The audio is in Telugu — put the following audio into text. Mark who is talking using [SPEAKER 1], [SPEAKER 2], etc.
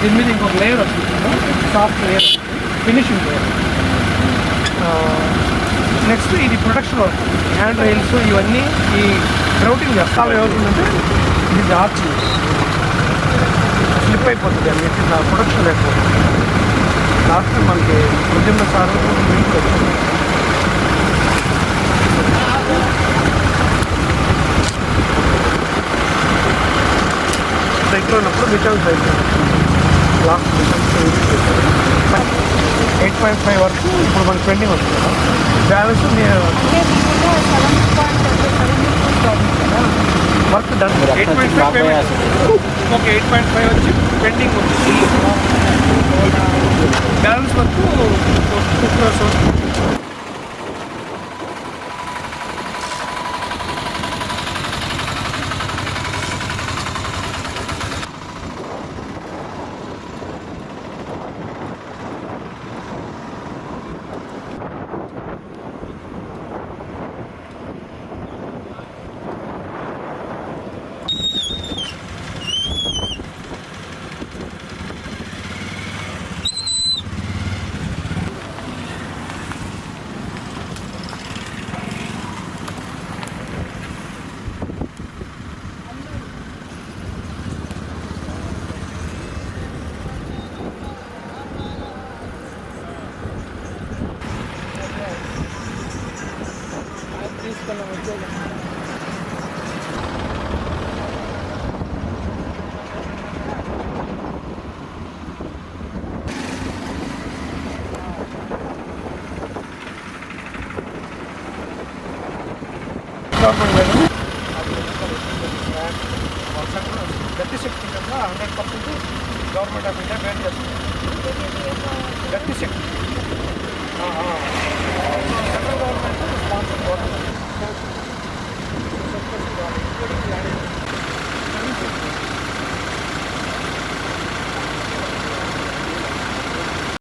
[SPEAKER 1] దీని మీద ఇంకొక లేయర్ వస్తుంది soft layer finishing layer next ఇది ప్రొడక్షన్ వర్క్ హ్యాండ్ రైల్స్ ఇవన్నీ ఈ గ్రౌటింగ్ చేస్తాలో ఏమవుతుందంటే ఇది ఆర్చ్ స్లిప్ అయిపోతుంది అని చెప్పి నా ప్రొడక్షన్ లేకపోతుంది లాస్ట్ మనకి ఉద్యమ సార్ మీకు సైకిల్ ఉన్నప్పుడు return cycle last eight point five వరకు ఇప్పుడు మనకి పెండింగ్ వస్తుంది కదా. Balance work done eight point five okay eight point five వచ్చి పెండింగ్ ఉంది. బ్యాలెన్స్ వరకు two crores గట్టి శక్తి కింద hundred percent government of India ban చేస్తుంది గట్టి శక్తి